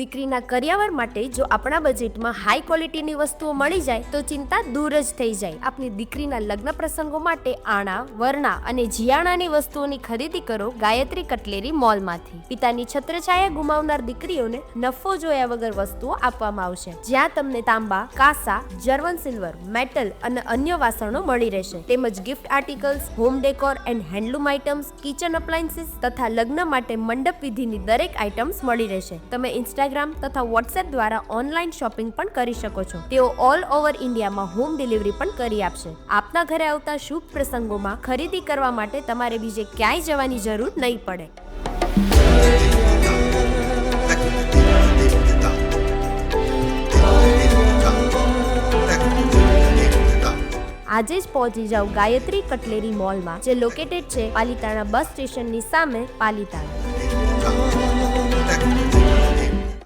દીકરીના કરિયાવર માટે જો આપણા બજેટમાં હાઈ ક્વોલિટીની વસ્તુઓ મળી જાય, તો ચિંતા દૂર જ થઈ જાય. આપની દીકરીના લગ્ન પ્રસંગો માટે આણા, વરણા અને જિયાણાની વસ્તુઓની ખરીદી કરો ગાયત્રી કટલેરી મોલમાંથી. પિતાની છત્રછાયા ગુમાવનાર દીકરીઓને નફો જોયા વગર વસ્તુઓ આપવામાં આવશે. જ્યાં તમને તાંબા, કાસા જર્મન સિલ્વર મેટલ અને અન્ય વાસણો મળી રહેશે. તેમજ gift articles home decor and handloom items kitchen appliances તથા લગ્ન માટે મંડપ વિધિની દરેક આઇટમ્સ મળી રહેશે. તમે ઇન્સ્ટાગ્રામ તથા વોટ્સએપ દ્વારા ઓનલાઈન શોપિંગ પણ કરી શકો છો. તેઓ ઓલ ઓવર ઇન્ડિયામાં હોમ ડિલિવરી પણ કરી આપશે. આપના ઘરે આવતા શુભ પ્રસંગોમાં ખરીદી કરવા માટે તમારે બીજે ક્યાંય જવાની જરૂર નહીં પડે. આજે જ પહોંચી જાઓ ગાયત્રી કટલેરી મોલમાં જે લોકેટેડ છે પાલિતાણા બસ સ્ટેશનની સામે પાલિતાણા.